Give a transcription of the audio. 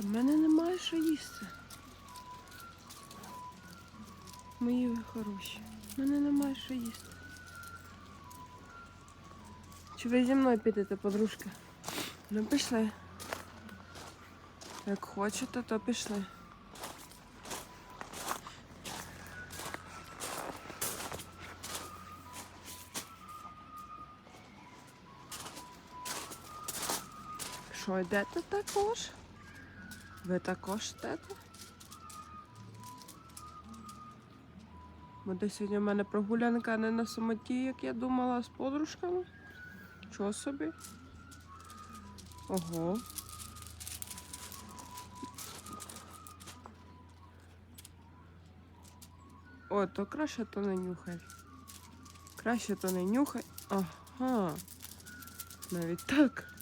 Та в мене немає що їсти. Мої ви хороші. В мене немає що їсти. Чи ви зі мною підете, подружка? Ну пішли. Як хочете, то пішли. Що, йдете також? Ви також йдете? Буде сьогодні в мене прогулянка не на самоті, як я думала, з подружками. Чого собі? Ого. О, то краще то не нюхай. Краще то не нюхай. Ага. Навіть так.